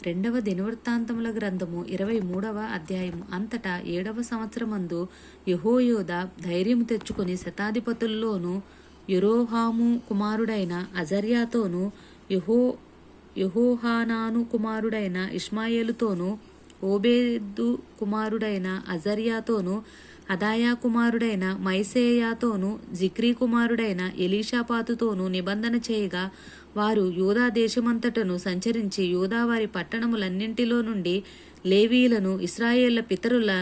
రెండవ దినవృత్తాంతముల గ్రంథము ఇరవై మూడవ అధ్యాయము అంతటా ఏడవ సంవత్సరమందు యహోయోద ధైర్యము తెచ్చుకొని శతాధిపతుల్లోనూ యురోహాము కుమారుడైన అజర్యాతోనూ యహో యహోహానాను కుమారుడైన ఇష్మాయేలుతోనూ ఓబేదు కుమారుడైన అజర్యాతోనూ అదాయా కుమారుడైన మైసేయాతోనూ జిక్రీ కుమారుడైన ఎలీషాపాతుతోనూ నిబంధన చేయగా వారు యూదా దేశమంతటను సంచరించి యూదావారి పట్టణములన్నింటిలో నుండి లేవీలను ఇస్రాయేళ్ళ పితరుల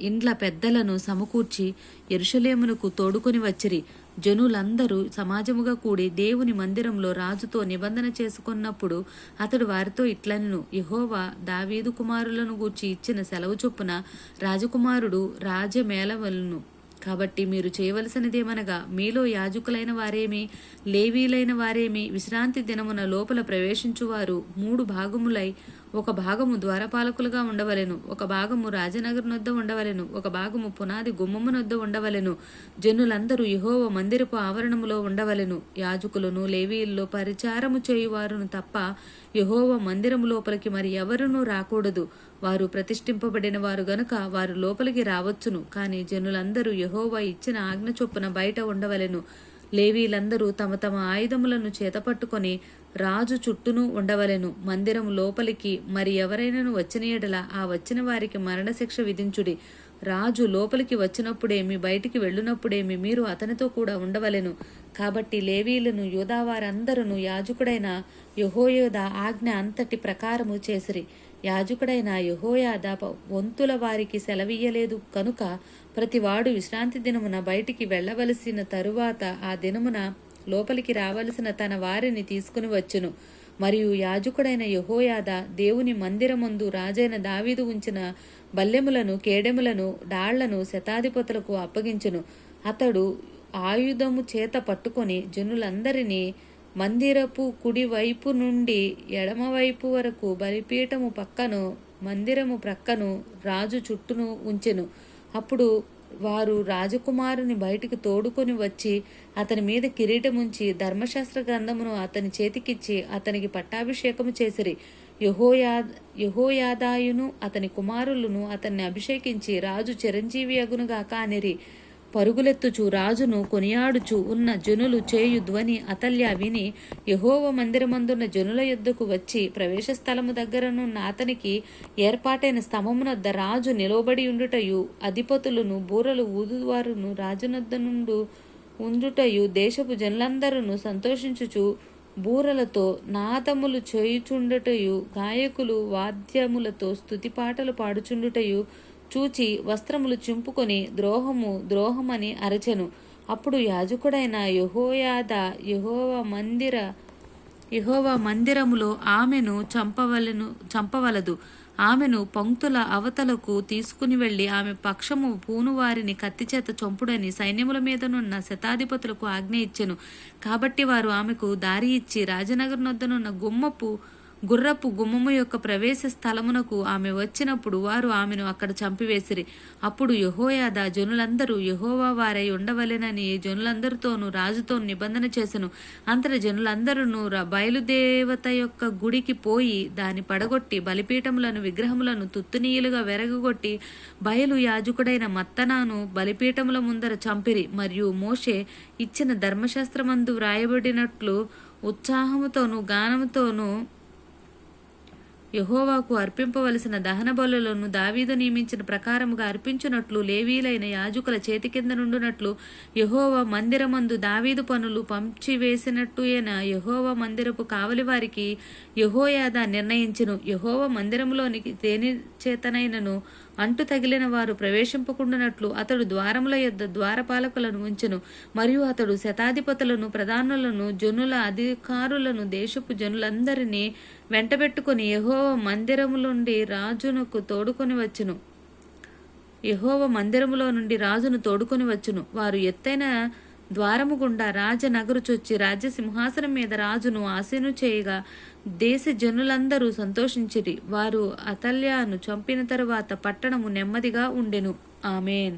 ఇండ్ల పెద్దలను సమకూర్చి ఎరుషలేమునకు తోడుకొని వచ్చిరి. జనులందరూ సమాజముగా కూడి దేవుని మందిరంలో రాజుతో నిబంధన చేసుకున్నప్పుడు అతడు వారితో ఇట్లనెను యహోవా దావీదు కుమారులను గూర్చి ఇచ్చిన సెలవు చొప్పున రాజకుమారుడు రాజమేళవలను. కాబట్టి మీరు చేయవలసినదేమనగా మీలో యాజకులైన వారేమి లేవీలైన వారేమి విశ్రాంతి దినమున లోపల ప్రవేశించువారు మూడు భాగములై ఒక భాగము ద్వారపాలకులుగా ఉండవలెను ఒక భాగము రాజనగర్ నొద్ద ఉండవలెను ఒక భాగము పునాది గుమ్మము నొద్ద ఉండవలెను. జనులందరూ యహోవ మందిరపు ఆవరణములో ఉండవలెను. యాజకులను లేవీల్లో పరిచారము చేయువారును తప్ప యహోవ మందిరము లోపలికి మరి ఎవరునూ రాకూడదు. వారు ప్రతిష్ఠింపబడిన వారు గనుక వారు లోపలికి రావచ్చును. కానీ జనులందరూ యహోవ ఇచ్చిన ఆజ్ఞ చొప్పున బయట ఉండవలెను. లేవీలందరూ తమ తమ ఆయుధములను చేతపట్టుకొని రాజు చుట్టూను ఉండవలెను. మందిరం లోపలికి మరి ఎవరైనాను వచ్చిన ఎడల ఆ వచ్చిన వారికి మరణశిక్ష విధించుడి. రాజు లోపలికి వచ్చినప్పుడేమి బయటికి వెళ్ళినప్పుడేమి మీరు అతనితో కూడా ఉండవలెను. కాబట్టి లేవీలను యూదావారందరూ యాజకుడైన యహోయోద ఆజ్ఞ అంతటి ప్రకారము చేసిరి. యాజకుడైన యహోయాద వంతుల వారికి సెలవీయలేదు కనుక ప్రతివాడు విశ్రాంతి దినమున బయటికి వెళ్ళవలసిన తరువాత ఆ దినమున లోపలికి రావలసిన తన వారిని తీసుకుని వచ్చును. మరియు యాజకుడైన యహోయాద దేవుని మందిరమందు రాజైన దావీదు ఉంచిన బల్లెములను కేడెములను డాళ్ళను శతాధిపతులకు అప్పగించును. అతడు ఆయుధము చేత పట్టుకొని జనులందరినీ మందిరపు కుడి వైపు నుండి ఎడమవైపు వరకు బలిపీఠము పక్కను మందిరము ప్రక్కను రాజు చుట్టూను ఉంచెను. అప్పుడు వారు రాజకుమారుని బయటికి తోడుకొని వచ్చి అతని మీద కిరీటముంచి ధర్మశాస్త్ర గ్రంథమును అతని చేతికిచ్చి అతనికి పట్టాభిషేకము చేసిరి. యహోయా యహోయాదాయును అతని కుమారులను అతన్ని అభిషేకించి రాజు చిరంజీవి అగునుగా కానిరి పరుగులెత్తుచు రాజును కొనియాడుచు ఉన్న జనులు చేయు ధ్వని అతల్య విని యహోవ మందిరమందున్న జనుల యుద్ధకు వచ్చి ప్రవేశ స్థలము దగ్గరనున్న అతనికి ఏర్పాటైన స్తంభమునొద్ద రాజు నిలవబడి ఉండుటయు అధిపతులను బూరలు ఊదువారును రాజునొద్ద నుండు ఉండుటయు దేశపు జనులందరూ సంతోషించుచు బూరలతో నాదములు చేయుచుండుటయు గాయకులు వాద్యములతో స్థుతి పాటలు పాడుచుండుటయు చూచి వస్త్రములు చింపుకొని ద్రోహము ద్రోహమని అరచెను. అప్పుడు యాజకుడైన యహోయాద యహోవ మందిర యహోవ మందిరములో ఆమెను చంపవలను చంపవలదు. ఆమెను పంక్తుల అవతలకు తీసుకుని వెళ్ళి ఆమె పక్షము పూనువారిని కత్తిచేత చంపుడని సైన్యముల మీదనున్న శతాధిపతులకు ఆజ్ఞ ఇచ్చెను. కాబట్టి వారు ఆమెకు దారి ఇచ్చి రాజనగర్ నొద్దనున్న గుమ్మపు గుర్రపు గుమ్మము యొక్క ప్రవేశ స్థలమునకు ఆమె వచ్చినప్పుడు వారు ఆమెను అక్కడ చంపివేసిరి. అప్పుడు యహోయాద జనులందరూ యహోవా వారై ఉండవలెనని జనులందరితోనూ రాజుతో నిబంధన చేసెను. అంతర జనులందరూ బయలుదేవత యొక్క గుడికి పోయి దాని పడగొట్టి బలిపీఠములను విగ్రహములను తుత్తునీయులుగా వెరగగొట్టి బయలు యాజకుడైన మత్తనాను బలిపీఠముల ముందర చంపిరి. మరియు మోషే ఇచ్చిన ధర్మశాస్త్రమందు వ్రాయబడినట్లు ఉత్సాహముతోనూ గానముతోనూ యహోవాకు అర్పింపవలసిన దహన బలులను దావీదు నియమించిన ప్రకారముగా అర్పించునట్లు లేవీలైన యాజకుల చేతి కింద నుండునట్లు యహోవా మందిరమందు దావీదు పనులు పంచివేసినట్టుయైన యహోవ మందిరపు కావలి వారికి యహోయాద నిర్ణయించును. యహోవ మందిరంలోనికి దేని చేతనైనను అంటు తగిలిన వారు ప్రవేశింపకుండానట్లు అతడు ద్వారముల యొద్ద ద్వారపాలకులను ఉంచెను. మరియు అతడు శతాధిపతులను ప్రధానులను జనుల అధికారులను దేశపు జనులందరినీ వెంటబెట్టుకుని యహోవ మందిరము నుండి రాజునకు తోడుకొని వచ్చును. యహోవ మందిరములో నుండి రాజును తోడుకొని వచ్చును. వారు ఎత్తైన ద్వారము గుండా రాజనగరు చొచ్చి రాజసింహాసనం మీద రాజును ఆశీను చేయగా దేశ జనులందరూ సంతోషించిరి. వారు అతల్యాను చంపిన తరువాత పట్టణము నెమ్మదిగా ఉండెను. ఆమెన్.